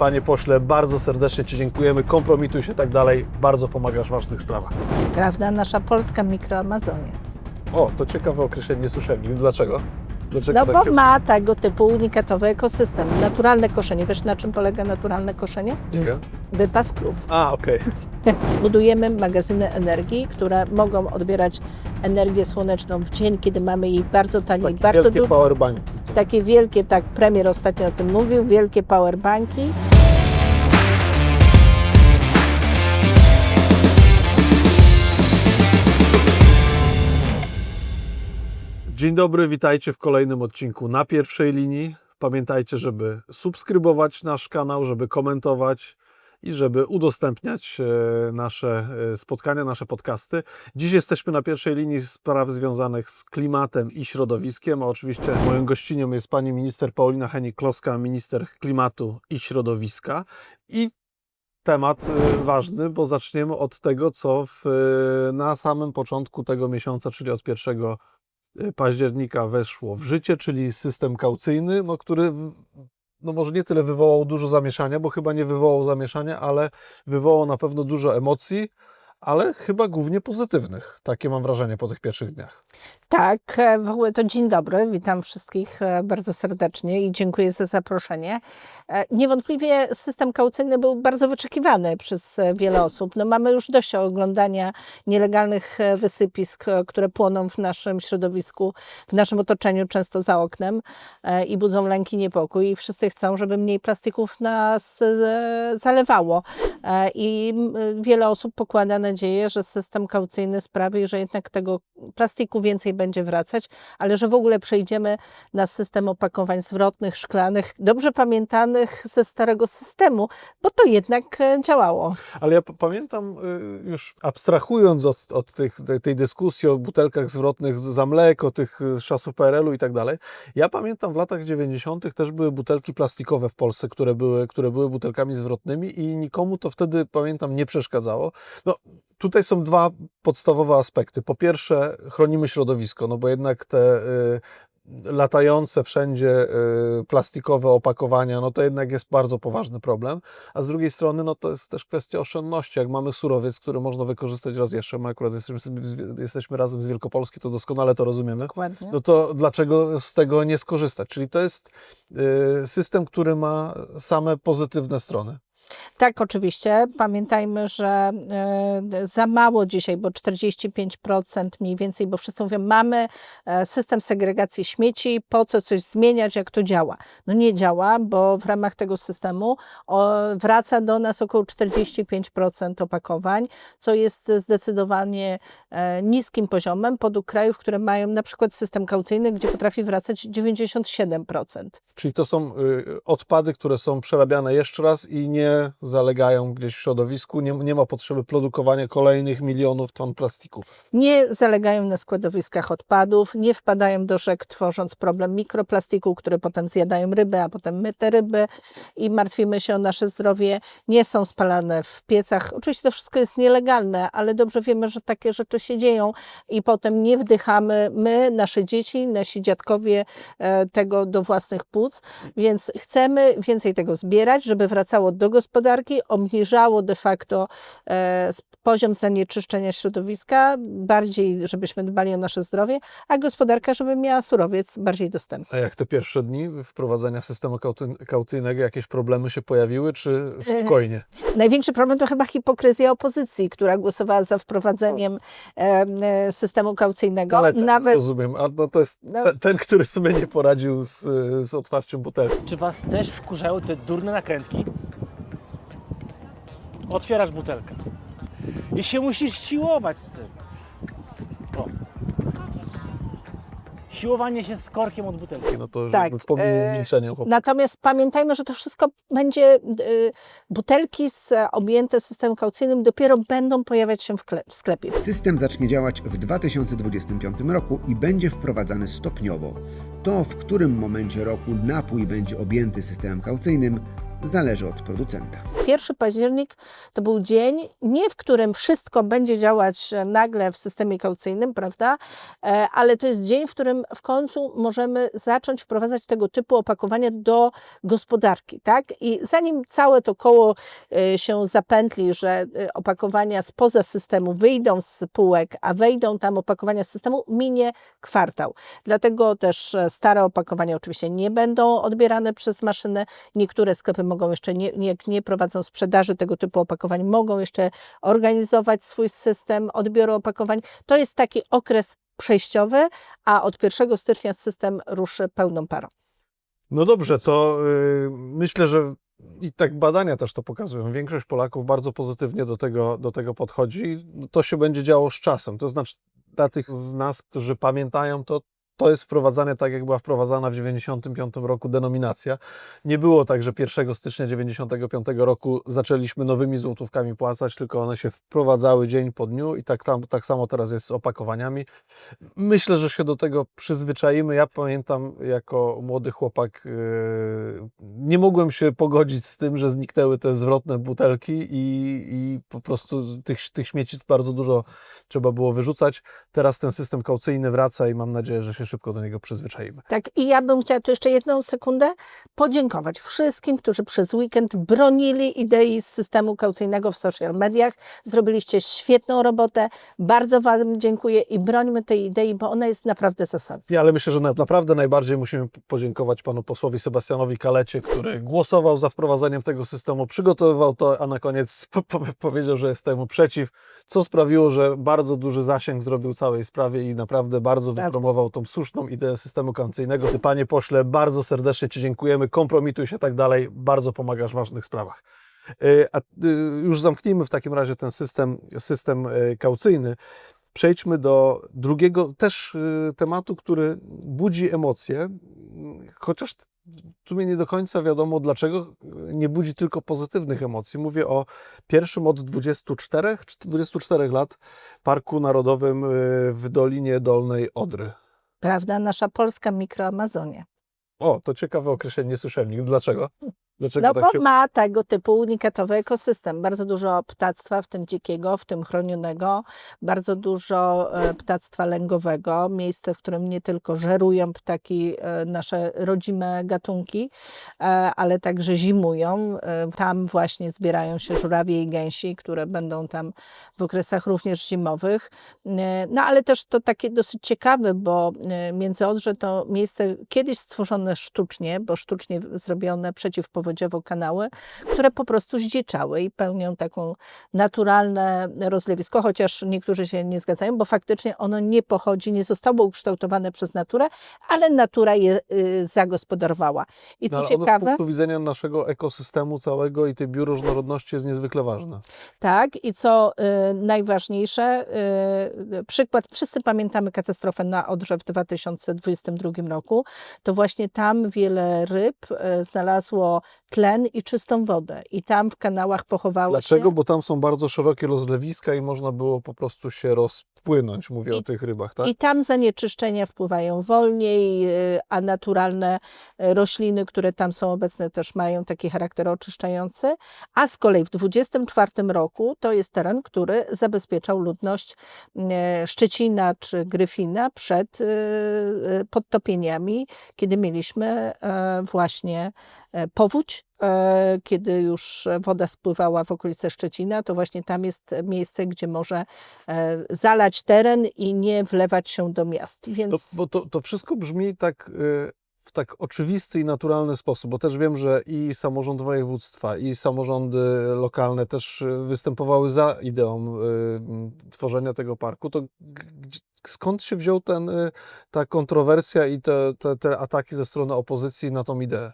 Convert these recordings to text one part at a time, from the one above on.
Panie pośle, bardzo serdecznie Ci dziękujemy. Kompromituj się tak dalej. Bardzo pomagasz w ważnych sprawach. Prawda, nasza polska mikroamazonia. O, to ciekawe określenie, nie słyszałem. Dlaczego? Dlaczego No tak bo ma tego typu unikatowy ekosystem. Naturalne koszenie. Wiesz na czym polega naturalne koszenie? Nie. Wypas krów. A, okej. Budujemy magazyny energii, które mogą odbierać energię słoneczną w dzień, kiedy mamy jej bardzo tanie i Takie bardzo wielkie powerbanki. Takie wielkie, tak, premier ostatnio o tym mówił, wielkie powerbanki. Dzień dobry, witajcie w kolejnym odcinku na pierwszej linii. Pamiętajcie, żeby subskrybować nasz kanał, żeby komentować i żeby udostępniać e, nasze e, spotkania, nasze podcasty. Dziś jesteśmy na pierwszej linii spraw związanych z klimatem i środowiskiem, a oczywiście moją gościnią jest pani minister Paulina Henik-Kloska, minister klimatu i środowiska. I temat e, ważny, bo zaczniemy od tego, co w, na samym początku tego miesiąca, czyli od 1 października weszło w życie, czyli system kaucyjny, no, który no może nie tyle wywołał dużo zamieszania, bo chyba nie wywołał zamieszania, ale wywołał na pewno dużo emocji, ale chyba głównie pozytywnych. Takie mam wrażenie po tych pierwszych dniach. Tak, e, w ogóle to dzień dobry, witam wszystkich e, bardzo serdecznie i dziękuję za zaproszenie. E, Niewątpliwie system kaucyjny był bardzo wyczekiwany przez wiele osób. No, mamy już dość oglądania nielegalnych wysypisk, które płoną w naszym środowisku, w naszym otoczeniu, często za oknem i budzą lęk i niepokój. I wszyscy chcą, żeby mniej plastików nas zalewało. I wiele osób pokłada nadzieję, że system kaucyjny sprawi, że jednak tego plastiku więcej będzie wracać, ale że w ogóle przejdziemy na system opakowań zwrotnych, szklanych, dobrze pamiętanych ze starego systemu, bo to jednak e, działało. Ale ja pamiętam, y, już abstrahując od, od tych, tej, dyskusji o butelkach zwrotnych za mleko, tych y, czasów PRL-u i tak dalej, ja pamiętam w latach 90. też były butelki plastikowe w Polsce, które były, które były butelkami zwrotnymi i nikomu to wtedy, pamiętam, nie przeszkadzało. No, tutaj są dwa podstawowe aspekty. Po pierwsze, chronimy środowisko, no bo jednak te y, latające wszędzie y, plastikowe opakowania, no to jednak jest bardzo poważny problem. A z drugiej strony, no to jest też kwestia oszczędności. Jak mamy surowiec, który można wykorzystać raz jeszcze, my akurat jesteśmy, jesteśmy razem z Wielkopolski, to doskonale to rozumiemy. Dokładnie. No to dlaczego z tego nie skorzystać? Czyli to jest y, system, który ma same pozytywne strony. Tak, oczywiście. Pamiętajmy, że e, za mało dzisiaj, bo 45% mniej więcej, bo wszyscy mówią, mamy e, system segregacji śmieci, po co coś zmieniać, jak to działa. No nie działa, bo w ramach tego systemu wraca do nas około 45% opakowań, co jest zdecydowanie e, niskim poziomem podług krajów, które mają na przykład system kaucyjny, gdzie potrafi wracać 97%. Czyli to są y, odpady, które są przerabiane jeszcze raz i nie zalegają gdzieś w środowisku. Nie, nie ma potrzeby produkowania kolejnych milionów ton plastiku. nie zalegają na składowiskach odpadów, nie wpadają do rzek, tworząc problem mikroplastiku, które potem zjadają ryby, a potem my te ryby i martwimy się o nasze zdrowie, nie są spalane w piecach. Oczywiście to wszystko jest nielegalne, ale dobrze wiemy, że takie rzeczy się dzieją i potem nie wdychamy my, nasze dzieci, nasi dziadkowie e, tego do własnych płuc, więc chcemy więcej tego zbierać, żeby wracało do gospodarki, obniżało de facto e, poziom zanieczyszczenia środowiska, bardziej żebyśmy dbali o nasze zdrowie, a gospodarka, żeby miała surowiec bardziej dostępny. A jak te pierwsze dni wprowadzenia systemu kaucyjnego, jakieś problemy się pojawiły, czy spokojnie? Największy problem to chyba hipokryzja opozycji, która głosowała za wprowadzeniem e, e, systemu kaucyjnego. Ale tak, Nawet rozumiem. A no to jest No. te, ten, który sobie nie poradził z, z otwarciem butelki. Czy was też wkurzają te durne nakrętki? Otwierasz butelkę. I się musisz siłować z tym. O. Siłowanie się z korkiem od butelki. No to już Tak, e. Natomiast pamiętajmy, że to wszystko będzie, y, butelki z, objęte systemem kaucyjnym dopiero będą pojawiać się w sklepie. System zacznie działać w 2025 roku i będzie wprowadzany stopniowo. To, w którym momencie roku napój będzie objęty systemem kaucyjnym, zależy od producenta. 1 październik to był dzień, nie w którym wszystko będzie działać e, nagle w systemie kaucyjnym, prawda? E, Ale to jest dzień, w którym w końcu możemy zacząć wprowadzać tego typu opakowania do gospodarki, tak? I zanim całe to koło e, się zapętli, że opakowania spoza systemu wyjdą z spółek, a wejdą tam opakowania z systemu, minie kwartał. Dlatego też stare opakowania oczywiście nie będą odbierane przez maszynę. Niektóre sklepy mogą jeszcze, nie, nie, nie prowadzą sprzedaży tego typu opakowań, mogą jeszcze organizować swój system odbioru opakowań. To jest taki okres przejściowy, a od 1 stycznia system ruszy pełną parą. No dobrze, to y, myślę, że i tak badania też to pokazują. Większość Polaków bardzo pozytywnie do tego, do tego podchodzi. To się będzie działo z czasem. To znaczy, dla tych z nas, którzy pamiętają, to to jest wprowadzane tak, jak była wprowadzana w 1995 roku denominacja. Nie było tak, że 1 stycznia 1995 roku zaczęliśmy nowymi złotówkami płacać, tylko one się wprowadzały dzień po dniu i tak, tam, tak samo teraz jest z opakowaniami. Myślę, że się do tego przyzwyczaimy. Ja pamiętam jako młody chłopak, yy, nie mogłem się pogodzić z tym, że zniknęły te zwrotne butelki i, i po prostu tych, tych śmieci bardzo dużo trzeba było wyrzucać. Teraz ten system kaucyjny wraca i mam nadzieję, że się szybko do niego przyzwyczaimy. Tak, i ja bym chciała tu jeszcze jedną sekundę podziękować wszystkim, którzy przez weekend bronili idei z systemu kaucyjnego w social mediach. Zrobiliście świetną robotę. Bardzo Wam dziękuję i brońmy tej idei, bo ona jest naprawdę zasadna. Nie, ale myślę, że na, naprawdę najbardziej musimy podziękować panu posłowi Sebastianowi Kalecie, który głosował za wprowadzeniem tego systemu, przygotowywał to, a na koniec po, po, powiedział, że jest temu przeciw, co sprawiło, że bardzo duży zasięg zrobił całej sprawie i naprawdę bardzo wypromował tą słuszną ideę systemu kaucyjnego. Ty, Panie pośle, bardzo serdecznie Ci dziękujemy, kompromituj się tak dalej, bardzo pomagasz w ważnych sprawach. Y, A y, już zamknijmy w takim razie ten system, system y, kaucyjny. Przejdźmy do drugiego też tematu, który budzi emocje, chociaż w sumie nie do końca wiadomo dlaczego nie budzi tylko pozytywnych emocji. Mówię o pierwszym od 24, czy 24 lat Parku Narodowym w Dolinie Dolnej Odry. Prawda? Nasza polska mikroamazonia. O, to ciekawe określenie, nie słyszałem nigdy. Dlaczego? Dlaczego No tak bo się... ma tego typu unikatowy ekosystem. Bardzo dużo ptactwa, w tym dzikiego, w tym chronionego, bardzo dużo e, ptactwa lęgowego, miejsce, w którym nie tylko żerują ptaki, e, nasze rodzime gatunki, e, ale także zimują. Tam właśnie zbierają się żurawie i gęsi, które będą tam w okresach również zimowych. No ale też to takie dosyć ciekawe, bo Międzyodrze to miejsce kiedyś stworzone sztucznie, bo sztucznie zrobione przeciwpowodziowo kanały, które po prostu zdzieczały i pełnią taką naturalne rozlewisko, chociaż niektórzy się nie zgadzają, bo faktycznie ono nie pochodzi, nie zostało ukształtowane przez naturę, ale natura je y, zagospodarowała. I No, co ale ono z ciekawe, punktu widzenia naszego ekosystemu całego i tej bioróżnorodności jest niezwykle ważne. Tak, i co y, najważniejsze, y, przykład, wszyscy pamiętamy katastrofę na Odrze w 2022 roku, to właśnie tam wiele ryb y, znalazło tlen i czystą wodę i tam w kanałach pochowały Dlaczego? się. Bo tam są bardzo szerokie rozlewiska i można było po prostu się rozpłynąć. Mówię I- o tych rybach, tak? I tam zanieczyszczenia wpływają wolniej, y, a naturalne y, rośliny, które tam są obecne, też mają taki charakter oczyszczający. A z kolei w 2024 roku to jest teren, który zabezpieczał ludność y, Szczecina czy Gryfina przed podtopieniami, kiedy mieliśmy właśnie powódź. E, Kiedy już woda spływała w okolice Szczecina, to właśnie tam jest miejsce, gdzie może e, zalać teren i nie wlewać się do miast. Więc bo to, to wszystko brzmi tak y, w tak oczywisty i naturalny sposób, bo też wiem, że i samorząd województwa, i samorządy lokalne też y, występowały za ideą y, tworzenia tego parku. To skąd się wziął ten, y, ta kontrowersja i te, te, te ataki ze strony opozycji na tą ideę?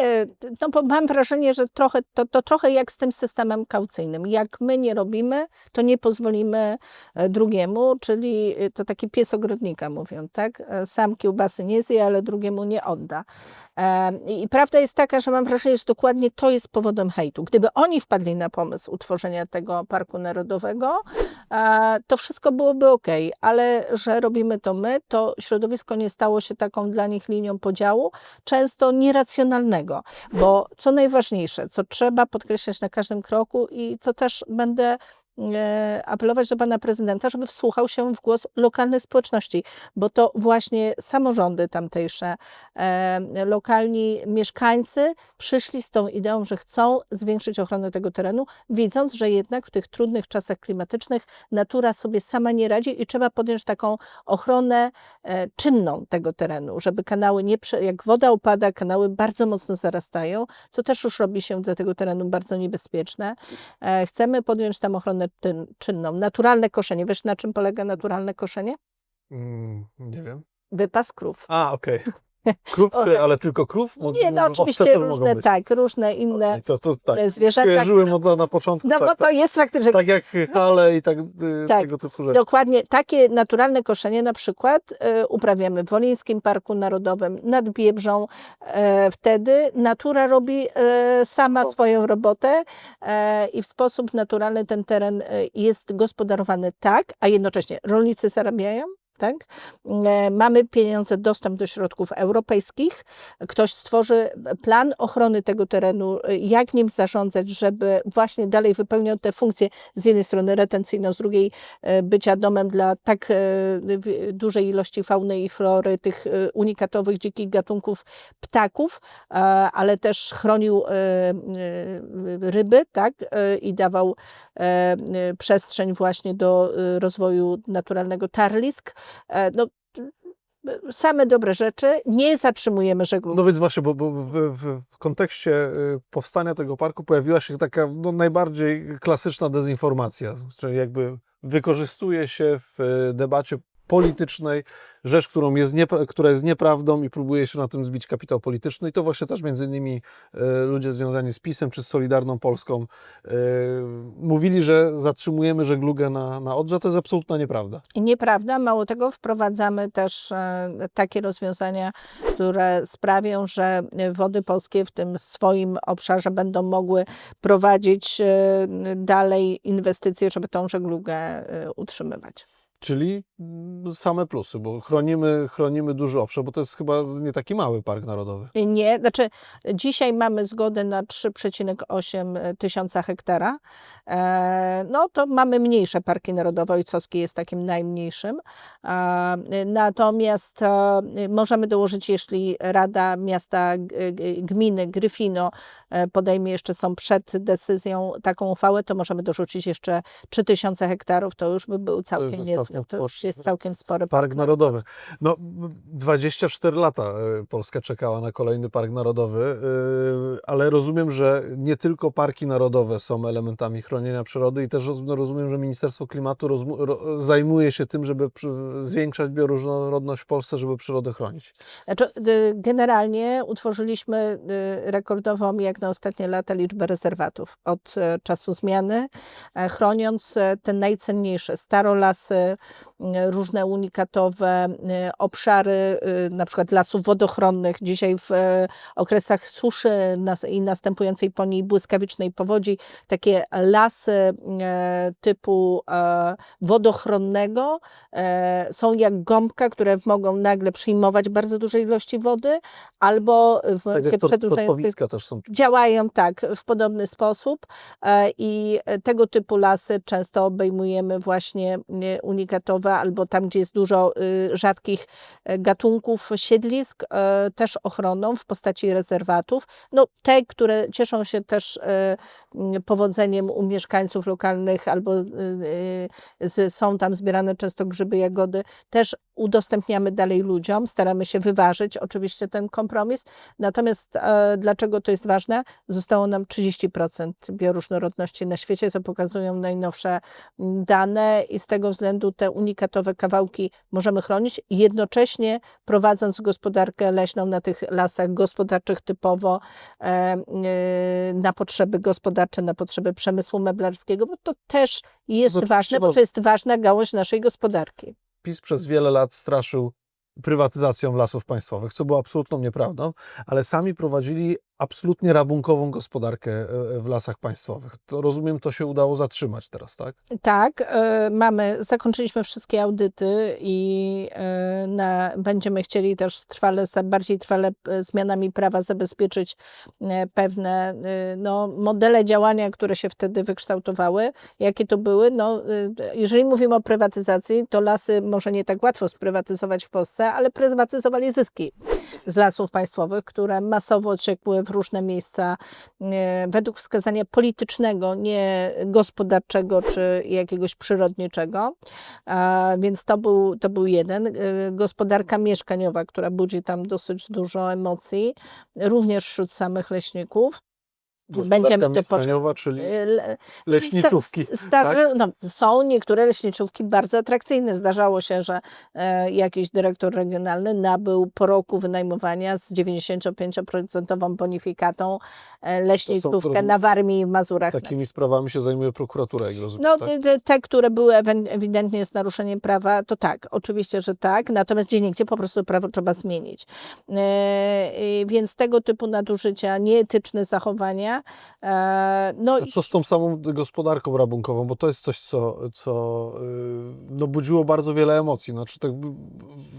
E, No bo mam wrażenie, że trochę, to, to trochę jak z tym systemem kaucyjnym. Jak my nie robimy, to nie pozwolimy e, drugiemu, czyli e, to taki pies ogrodnika mówią, tak? E, Sam kiełbasy nie zje, ale drugiemu nie odda. E, I prawda jest taka, że mam wrażenie, że dokładnie to jest powodem hejtu. Gdyby oni wpadli na pomysł utworzenia tego Parku Narodowego, e, to wszystko byłoby ok, ale że robimy to my, to środowisko nie stało się taką dla nich linią podziału, często nieracjonalnego. Dlaczego? Bo co najważniejsze, co trzeba podkreślać na każdym kroku i co też będę apelować do pana prezydenta, żeby wsłuchał się w głos lokalnej społeczności, bo to właśnie samorządy tamtejsze, e, lokalni mieszkańcy przyszli z tą ideą, że chcą zwiększyć ochronę tego terenu, widząc, że jednak w tych trudnych czasach klimatycznych natura sobie sama nie radzi i trzeba podjąć taką ochronę e, czynną tego terenu, żeby kanały nie, jak woda upada, kanały bardzo mocno zarastają, co też już robi się dla tego terenu bardzo niebezpieczne. E, Chcemy podjąć tam ochronę tyn- czynną. Naturalne koszenie. Wiesz, na czym polega naturalne koszenie? Mm, nie wiem. Wypas krów. A, okej. Krów, O, ale tylko krów? Mo- Nie, no oczywiście różne, tak, różne inne To, to tak. zwierzęta. Od, na początku. No tak, bo to jest faktycznie tak jak hale i tak, y, Tak. tego typu rzeczy. Dokładnie takie naturalne koszenie na przykład e, uprawiamy w Wolińskim Parku Narodowym nad Biebrzą. E, wtedy natura robi e, sama swoją robotę e, i w sposób naturalny ten teren e, jest gospodarowany tak, a jednocześnie rolnicy zarabiają. Tak? E, Mamy pieniądze, dostęp do środków europejskich. Ktoś stworzy plan ochrony tego terenu, e, jak nim zarządzać, żeby właśnie dalej wypełniał te funkcje z jednej strony retencyjną, z drugiej e, bycia domem dla tak dużej ilości fauny i flory, tych unikatowych dzikich gatunków ptaków, ale też chronił ryby, tak, i dawał przestrzeń właśnie do rozwoju naturalnego tarlisk. E, No, same dobre rzeczy, nie zatrzymujemy żeglugi. No więc właśnie, bo, bo w, w, w kontekście y, powstania tego parku pojawiła się taka no, najbardziej klasyczna dezinformacja, czyli jakby wykorzystuje się w y, debacie politycznej rzecz, którą jest niepra- która jest nieprawdą i próbuje się na tym zbić kapitał polityczny i to właśnie też między innymi y, ludzie związani z PiSem czy z Solidarną Polską y, mówili, że zatrzymujemy żeglugę na, na Odrze, to jest absolutna nieprawda. Nieprawda, mało tego, wprowadzamy też e, takie rozwiązania, które sprawią, że wody polskie w tym swoim obszarze będą mogły prowadzić e, dalej inwestycje, żeby tą żeglugę e, utrzymywać. Czyli mm, same plusy, bo chronimy, chronimy duży obszar, bo to jest chyba nie taki mały park narodowy. Nie, znaczy dzisiaj mamy zgodę na 3,8 tysiąca hektara. E, No to mamy mniejsze parki narodowe, Ojcowski jest takim najmniejszym. E, Natomiast e, możemy dołożyć, jeśli Rada Miasta Gminy Gryfino e, podejmie jeszcze są przed decyzją taką uchwałę, to możemy dorzucić jeszcze 3000 hektarów, to już by był całkiem niezły. To już jest całkiem spory Park Narodowy. No, m, 24 lata e, Polska czekała na kolejny park narodowy, e, ale rozumiem, że nie tylko parki narodowe są elementami chronienia przyrody i też no, rozumiem, że Ministerstwo Klimatu zajmuje się tym, żeby zwiększać bioróżnorodność w Polsce, żeby przyrodę chronić. Znaczy, y, generalnie utworzyliśmy y, rekordową, jak na ostatnie lata, liczbę rezerwatów od e, czasu zmiany, chroniąc te najcenniejsze starolasy, różne unikatowe e, obszary, y, na przykład lasów wodochronnych. Dzisiaj w e, okresach suszy i następującej po niej błyskawicznej powodzi, takie lasy e, typu e, wodochronnego e, są jak gąbka, które mogą nagle przyjmować bardzo duże ilości wody, albo w Tak też są. działają tak w podobny sposób e, i tego typu lasy często obejmujemy właśnie e, unikatowe albo tam, gdzie jest dużo y, rzadkich e, gatunków siedlisk, e, też ochroną w postaci rezerwatów. No te, które cieszą się też e, powodzeniem u mieszkańców lokalnych albo y, y, są tam zbierane często grzyby, jagody, też udostępniamy dalej ludziom, staramy się wyważyć oczywiście ten kompromis. Natomiast e, dlaczego to jest ważne? Zostało nam 30% bioróżnorodności na świecie, to pokazują najnowsze dane i z tego względu te unikatowe kawałki możemy chronić, jednocześnie prowadząc gospodarkę leśną na tych lasach gospodarczych typowo e, e, na potrzeby gospodarcze, na potrzeby przemysłu meblarskiego, bo to też jest No ważne, trzeba- bo to jest ważna gałąź naszej gospodarki. PiS przez wiele lat straszył prywatyzacją lasów państwowych, co było absolutną nieprawdą, ale sami prowadzili absolutnie rabunkową gospodarkę e, w lasach państwowych. To rozumiem, to się udało zatrzymać teraz, tak? Tak, e, mamy, zakończyliśmy wszystkie audyty i e, na, będziemy chcieli też trwale, bardziej trwale e, zmianami prawa zabezpieczyć e, pewne e, no, modele działania, które się wtedy wykształtowały. Jakie to były? No, e, jeżeli mówimy o prywatyzacji, to lasy może nie tak łatwo sprywatyzować w Polsce, ale prywatyzowali zyski z lasów państwowych, które masowo ciekły w różne miejsca e, według wskazania politycznego, nie gospodarczego czy jakiegoś przyrodniczego. Więc to był, to był jeden. E, Gospodarka mieszkaniowa, która budzi tam dosyć dużo emocji, również wśród samych leśników. Będziemy to mieszkaniowa, czyli E, le- leśniczówki. Sta, sta, no, są niektóre leśniczówki bardzo atrakcyjne. Zdarzało się, że e, jakiś dyrektor regionalny nabył po roku wynajmowania z 95% bonifikatą e, leśniczówkę na Warmii i Mazurach. Takimi sprawami się zajmuje prokuratura, jak rozumiem. No, tak? te- te, które były ewidentnie z naruszeniem prawa, to tak, oczywiście, że tak, natomiast gdzie niegdzie po prostu prawo trzeba zmienić. E, więc tego typu nadużycia, nieetyczne zachowania, e, no i co z tą samą gospodarką rabunkową? Bo to jest coś, co, co y, no, budziło bardzo wiele emocji. Znaczy, tak,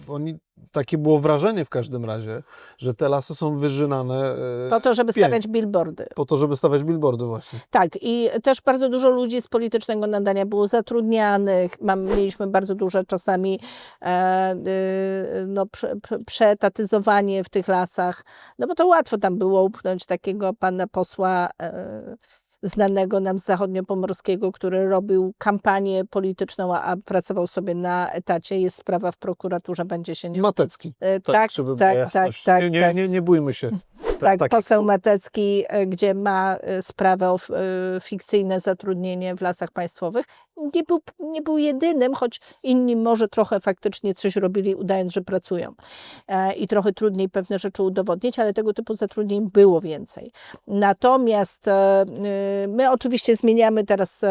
oni, takie było wrażenie w każdym razie, że te lasy są wyżynane y, po to, żeby pięć. stawiać billboardy. po to, żeby stawiać billboardy właśnie. Tak, i też bardzo dużo ludzi z politycznego nadania było zatrudnianych. Mam, mieliśmy bardzo duże czasami e, y, no, prze, przeetatyzowanie w tych lasach, no bo to łatwo tam było upchnąć takiego pana posła e, znanego nam z zachodniopomorskiego, który robił kampanię polityczną, a, pracował sobie na etacie. Jest sprawa w prokuraturze, będzie się nie... Matecki. E, Tak, tak, żeby tak, tak, tak, nie, nie, tak. nie, nie bójmy się. Ta- Tak, taki- poseł Matecki, e, gdzie ma e, sprawę o e, fikcyjne zatrudnienie w lasach państwowych, nie był, nie był jedynym, choć inni może trochę faktycznie coś robili, udając, że pracują. I trochę trudniej pewne rzeczy udowodnić, ale tego typu zatrudnień było więcej. Natomiast my oczywiście zmieniamy teraz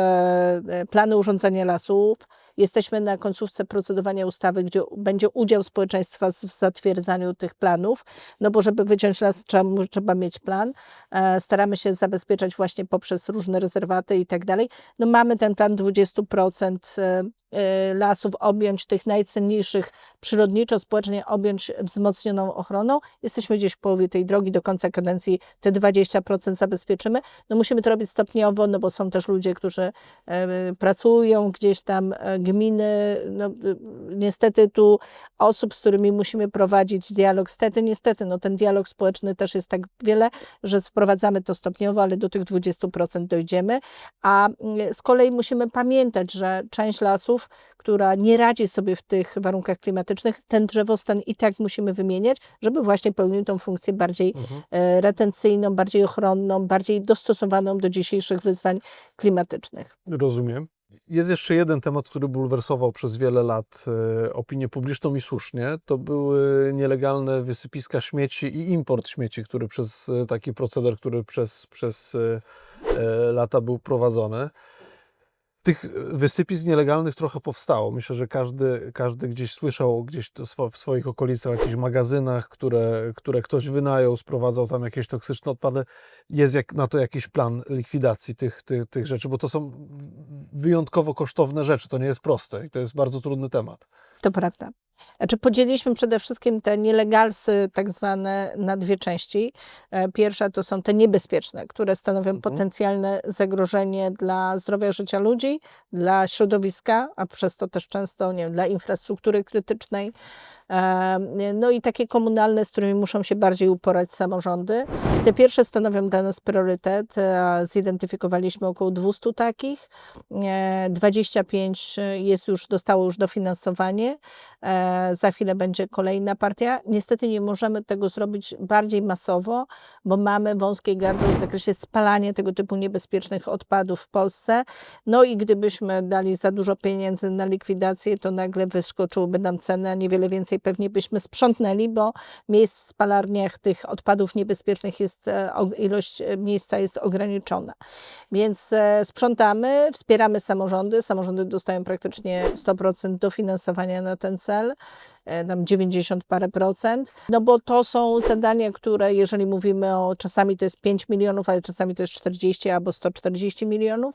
plany urządzania lasów. Jesteśmy na końcówce procedowania ustawy, gdzie będzie udział społeczeństwa w zatwierdzaniu tych planów, no bo żeby wyciąć las, trzeba, trzeba mieć plan. E, Staramy się zabezpieczać właśnie poprzez różne rezerwaty i tak dalej. No mamy ten plan 20% e, e, lasów objąć tych najcenniejszych przyrodniczo, społecznie objąć wzmocnioną ochroną. Jesteśmy gdzieś w połowie tej drogi, do końca kadencji te 20% zabezpieczymy. No musimy to robić stopniowo, no bo są też ludzie, którzy pracują gdzieś tam, e, gminy, no, e, niestety tu osób, z którymi musimy prowadzić dialog, stety, niestety, no ten dialog społeczny też jest tak wiele, że sprowadzamy to stopniowo, ale do tych 20% dojdziemy, a mm, z kolei musimy pamiętać, że część lasów, która nie radzi sobie w tych warunkach klimatycznych, ten drzewostan i tak musimy wymieniać, żeby właśnie pełnił tą funkcję bardziej Mhm. e, retencyjną, bardziej ochronną, bardziej dostosowaną do dzisiejszych wyzwań klimatycznych. Rozumiem. Jest jeszcze jeden temat, który bulwersował przez wiele lat e, opinię publiczną i słusznie. To były nielegalne wysypiska śmieci i import śmieci, który przez e, taki proceder, który przez, przez e, lata był prowadzony. Tych wysypisk nielegalnych trochę powstało. Myślę, że każdy, każdy gdzieś słyszał gdzieś w swoich okolicach, w jakichś magazynach, które, które ktoś wynajął, sprowadzał tam jakieś toksyczne odpady. Jest jak, na to jakiś plan likwidacji tych, tych, tych rzeczy, bo to są wyjątkowo kosztowne rzeczy. To nie jest proste i to jest bardzo trudny temat. To prawda. Znaczy podzieliliśmy przede wszystkim te nielegalsy tak zwane na dwie części. E, Pierwsza to są te niebezpieczne, które stanowią Mhm. potencjalne zagrożenie dla zdrowia życia ludzi, dla środowiska, a przez to też często nie wiem, dla infrastruktury krytycznej. E, No i takie komunalne, z którymi muszą się bardziej uporać samorządy. Te pierwsze stanowią dla nas priorytet. e, Zidentyfikowaliśmy około 200 takich. E, 25 jest już, dostało już dofinansowanie. E, Za chwilę będzie kolejna partia. Niestety nie możemy tego zrobić bardziej masowo, bo mamy wąskie gardło w zakresie spalania tego typu niebezpiecznych odpadów w Polsce. No i gdybyśmy dali za dużo pieniędzy na likwidację, to nagle wyskoczyłyby nam ceny, a niewiele więcej więcej pewnie byśmy sprzątnęli, bo miejsc w spalarniach tych odpadów niebezpiecznych jest, e, ilość e, miejsca jest ograniczona. Więc e, sprzątamy, wspieramy samorządy. Samorządy dostają praktycznie 100% dofinansowania na ten cel, tam 90 parę procent. No bo to są zadania, które jeżeli mówimy o, czasami to jest 5 milionów, ale czasami to jest 40 albo 140 milionów,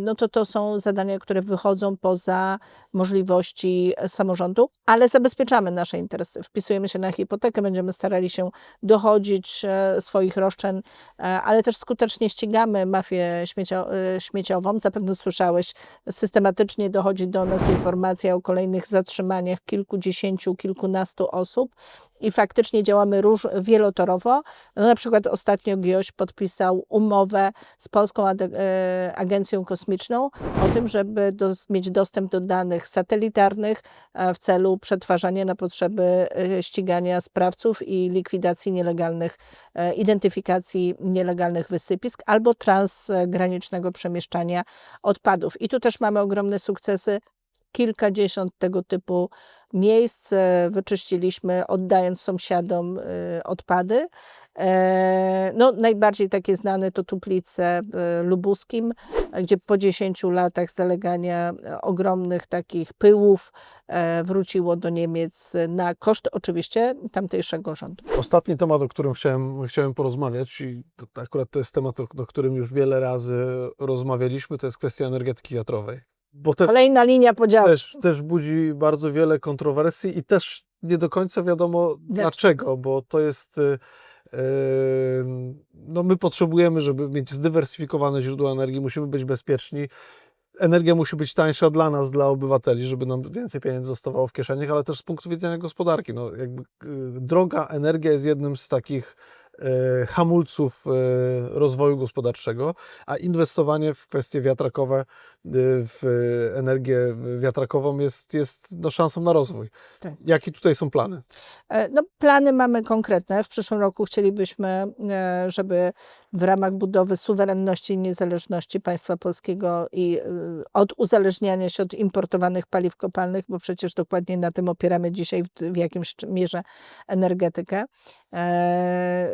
no to to są zadania, które wychodzą poza możliwości samorządu, ale zabezpieczamy nasze interesy. Wpisujemy się na hipotekę, będziemy starali się dochodzić e, swoich roszczeń, e, ale też skutecznie ścigamy mafię śmiecio, e, śmieciową. Zapewne słyszałeś, systematycznie dochodzi do nas informacja o kolejnych zatrzymaniach kilkudziesięciu, kilkunastu osób i faktycznie działamy róż, wielotorowo. No, na przykład ostatnio GIOŚ podpisał umowę z Polską e, Agencją Kosmiczną o tym, żeby mieć dostęp do danych satelitarnych w celu przetwarzania na potrzeby e, ścigania sprawców i likwidacji nielegalnych, e, identyfikacji nielegalnych wysypisk albo transgranicznego przemieszczania odpadów. I tu też mamy ogromne sukcesy. Kilkadziesiąt tego typu miejsc e, wyczyściliśmy, oddając sąsiadom e, odpady. E, No, najbardziej takie znane to Tuplice w Lubuskim, gdzie po 10 latach zalegania ogromnych takich pyłów wróciło do Niemiec na koszt oczywiście tamtejszego rządu. Ostatni temat, o którym chciałem, chciałem porozmawiać, i to, akurat to jest temat, o, o którym już wiele razy rozmawialiśmy, to jest kwestia energetyki wiatrowej. Bo te, Kolejna linia podziału. też, też budzi bardzo wiele kontrowersji i też nie do końca wiadomo dlaczego, bo to jest. y, No, my potrzebujemy, żeby mieć zdywersyfikowane źródła energii, musimy być bezpieczni. Energia musi być tańsza dla nas, dla obywateli, żeby nam więcej pieniędzy zostawało w kieszeniach, ale też z punktu widzenia gospodarki. No, jakby, y, droga energia jest jednym z takich hamulców y, rozwoju gospodarczego, a inwestowanie w kwestie wiatrakowe, y, w energię wiatrakową jest, jest no, szansą na rozwój. Tak. Jakie tutaj są plany? E, No, plany mamy konkretne. W przyszłym roku chcielibyśmy, e, żeby w ramach budowy suwerenności i niezależności państwa polskiego i e, od uzależniania się od importowanych paliw kopalnych, bo przecież dokładnie na tym opieramy dzisiaj w, w jakimś mierze energetykę. E,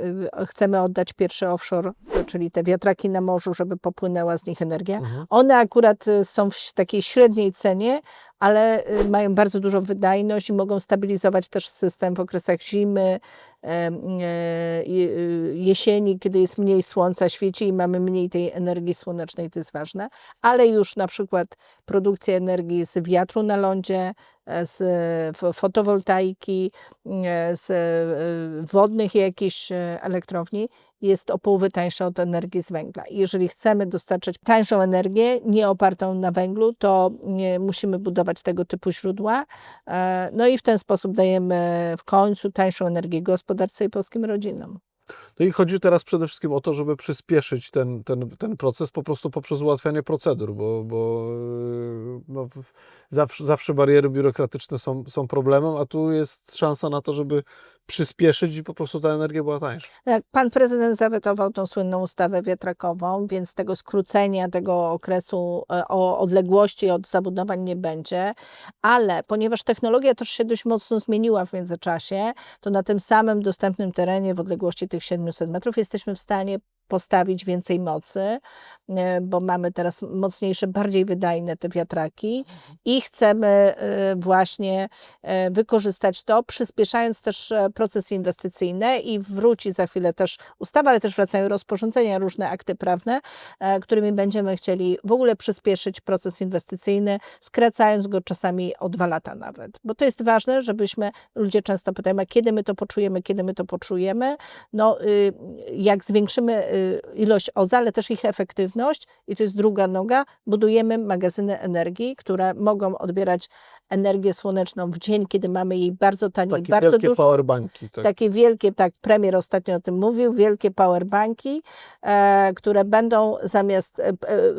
Chcemy oddać pierwszy offshore, czyli te wiatraki na morzu, żeby popłynęła z nich energia. Mhm. One akurat y, są w takiej średniej cenie, ale y, mają bardzo dużą wydajność i mogą stabilizować też system w okresach zimy, e, y, jesieni, kiedy jest mniej słońca, świeci i mamy mniej tej energii słonecznej, to jest ważne. Ale już na przykład produkcja energii z wiatru na lądzie, e, z fotowoltaiki, e, z wodnych jakichś elektrowni jest o połowę tańsza od energii z węgla. Jeżeli chcemy dostarczać tańszą energię, nie opartą na węglu, to musimy budować tego typu źródła. E, No i w ten sposób dajemy w końcu tańszą energię gospodarce i polskim rodzinom. No i chodzi teraz przede wszystkim o to, żeby przyspieszyć ten, ten, ten proces po prostu poprzez ułatwianie procedur, bo, bo yy, no, zawsze, zawsze bariery biurokratyczne są, są problemem, a tu jest szansa na to, żeby przyspieszyć i po prostu ta energia była tańsza. Tak, Pan prezydent zawetował tą słynną ustawę wiatrakową, więc tego skrócenia tego okresu e, o odległości od zabudowań nie będzie, ale ponieważ technologia też się dość mocno zmieniła w międzyczasie, to na tym samym dostępnym terenie w odległości tych 700 metrów jesteśmy w stanie postawić więcej mocy, bo mamy teraz mocniejsze, bardziej wydajne te wiatraki i chcemy e, właśnie e, wykorzystać to, przyspieszając też e, proces inwestycyjny i wróci za chwilę też ustawa, ale też wracają rozporządzenia, różne akty prawne, e, którymi będziemy chcieli w ogóle przyspieszyć proces inwestycyjny, skracając go czasami o dwa lata nawet. Bo to jest ważne, żebyśmy, ludzie często pytają, a kiedy my to poczujemy, kiedy my to poczujemy? No, y, jak zwiększymy y, ilość OZE, ale też ich efektywność, i to jest druga noga, budujemy magazyny energii, które mogą odbierać energię słoneczną w dzień, kiedy mamy jej bardzo tanie, Takie bardzo wielkie dużo. powerbanki. Tak. Takie wielkie, tak, premier ostatnio o tym mówił, wielkie powerbanki, e, które będą zamiast e, e,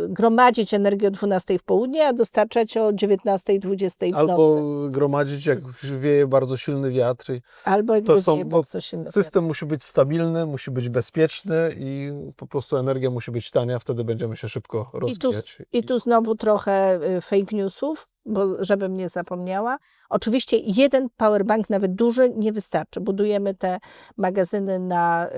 gromadzić energię o 12 w południe, a dostarczać o 19, 20 w nocy. Albo gromadzić, jak wieje bardzo silny wiatr. Albo jakby to są- wieje bardzo silny system musi być stabilny, musi być bezpieczny i po prostu energia musi być tania, wtedy będziemy się szybko I tu, rozwijać. I tu znowu trochę y, fake newsów, bo żebym nie zapomniała. Oczywiście jeden powerbank, nawet duży, nie wystarczy. Budujemy te magazyny na y,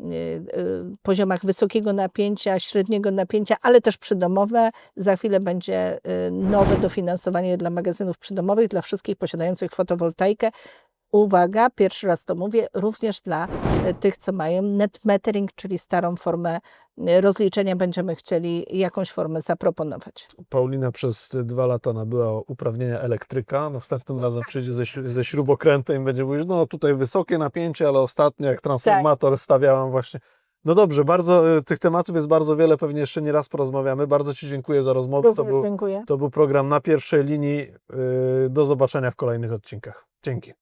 y, y, poziomach wysokiego napięcia, średniego napięcia, ale też przydomowe. Za chwilę będzie y, nowe dofinansowanie dla magazynów przydomowych, dla wszystkich posiadających fotowoltaikę. Uwaga, pierwszy raz to mówię, również dla y, tych, co mają net metering, czyli starą formę rozliczenia, będziemy chcieli jakąś formę zaproponować. Paulina przez dwa lata nabyła uprawnienia elektryka. Następnym razem przyjdzie ze, ze śrubokrętem i będzie mówić, no tutaj wysokie napięcie, ale ostatnio jak transformator stawiałam właśnie. No dobrze, bardzo y, tych tematów jest bardzo wiele, pewnie jeszcze nie raz porozmawiamy. Bardzo Ci dziękuję za rozmowę. To był, dziękuję. to był program na pierwszej linii. Y, Do zobaczenia w kolejnych odcinkach. Dzięki.